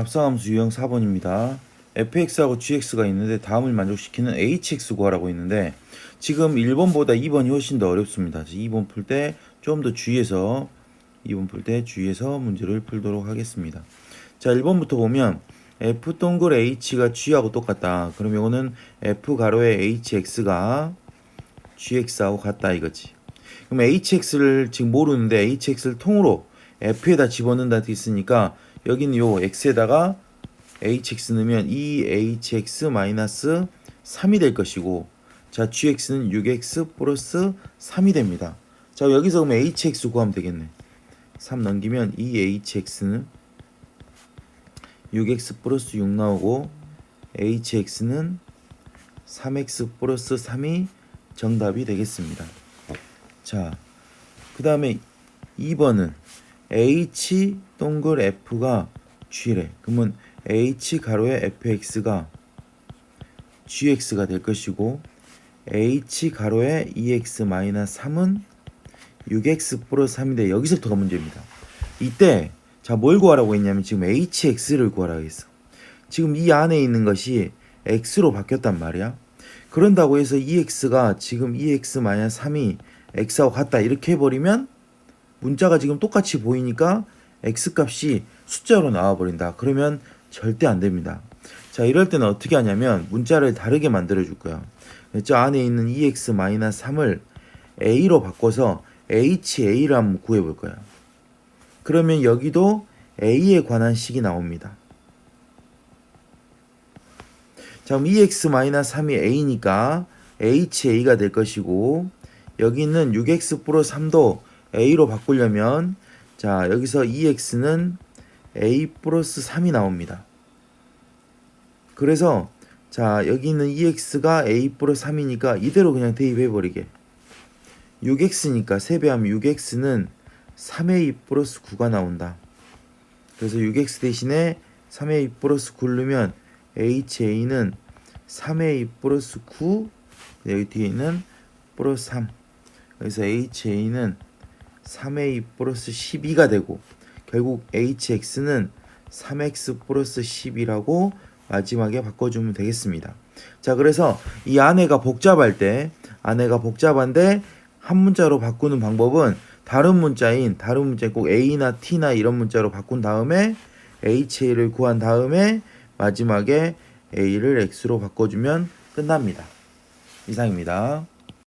합성함수 유형 4번입니다. fx하고 gx가 있는데 다음을 만족시키는 hx 구하라고 있는데 지금 1번보다 2번이 훨씬 더 어렵습니다. 2번 풀 때 좀 더 주의해서 2번 풀 때 주의해서 문제를 풀도록 하겠습니다. 자 1번부터 보면 f 동글 h가 g하고 똑같다. 그럼 이거는 f 가로의 hx가 gx하고 같다 이거지. 그럼 hx를 지금 모르는데 hx를 통으로 f에다 집어넣는다 돼 있으니까 여기는 요 x에다가 hx 넣으면 2hx 마이너스 3이 될 것이고 자 gx는 6x 플러스 3이 됩니다. 자 여기서 그럼 hx 구하면 되겠네. 3 넘기면 2hx는 6x 플러스 6 나오고 hx는 3x 플러스 3이 정답이 되겠습니다. 자, 그 다음에 2번은 h 동글 f가 g래. 그러면 h 가로의 fx가 gx가 될 것이고 h 가로의 2x 마이너스 3은 6x 플러스 3인데 여기서부터가 문제입니다. 이때 자 뭘 구하라고 했냐면 지금 hx를 구하라고 했어. 지금 이 안에 있는 것이 x로 바뀌었단 말이야. 그런다고 해서 2x가 지금 2x 마이너스 3이 x하고 같다 이렇게 해버리면 문자가 지금 똑같이 보이니까 x 값이 숫자로 나와버린다. 그러면 절대 안 됩니다. 자 이럴 때는 어떻게 하냐면 문자를 다르게 만들어 줄 거야. 저 안에 있는 2x 마이너스 3을 a로 바꿔서 ha를 한번 구해 볼 거야. 그러면 여기도 a에 관한 식이 나옵니다. 자, 그럼 2x-3이 a니까 ha가 될 것이고 여기는 6x 플러스 3도 a로 바꾸려면 자, 여기서 2x는 a 플러스 3이 나옵니다. 그래서 자, 여기 있는 2x가 a 플러스 3이니까 이대로 그냥 대입해 버리게. 6x니까 3배하면 6x는 3a 플러스 9가 나온다. 그래서 6x 대신에 3a 플러스 9를 넣으면 ha는 3a 플러스 9 여기 뒤에 있는 플러스 3 그래서 ha는 3a 플러스 12가 되고 결국 hx는 3x 플러스 10이라고 마지막에 바꿔주면 되겠습니다. 자 그래서 이 안에가 복잡할 때 안에가 복잡한데 한 문자로 바꾸는 방법은 다른 문자인 다른 문자 꼭 a나 t나 이런 문자로 바꾼 다음에 ha를 구한 다음에 마지막에 a를 x로 바꿔주면 끝납니다. 이상입니다.